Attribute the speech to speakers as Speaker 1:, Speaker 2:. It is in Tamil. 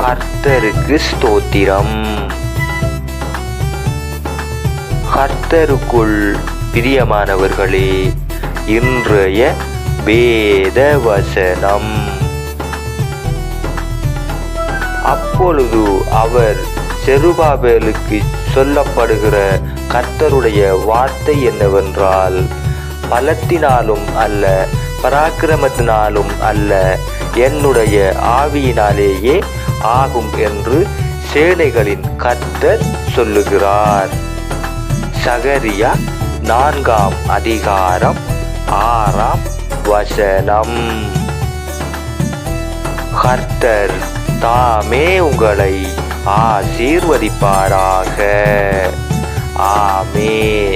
Speaker 1: கர்த்தருக்கு ஸ்தோத்திரம். கர்த்தருக்குள் பிரியமானவர்களே இன்றைய வேத வசனம் அப்பொழுது அவர் செருபாபேலுக்கு சொல்லப்படுகிற கர்த்தருடைய வார்த்தை என்னவென்றால் பலத்தினாலும் அல்ல பராக்கிரமத்தினாலும் அல்ல என்னுடைய ஆவியினாலேயே ஆகும் என்று சேனைகளின் கர்த்தர் சொல்லுகிறார். சகரியா நான்காம் அதிகாரம் ஆறாம் வசனம். கர்த்தர் தாமே உங்களை ஆசீர்வதிப்பாராக. ஆமே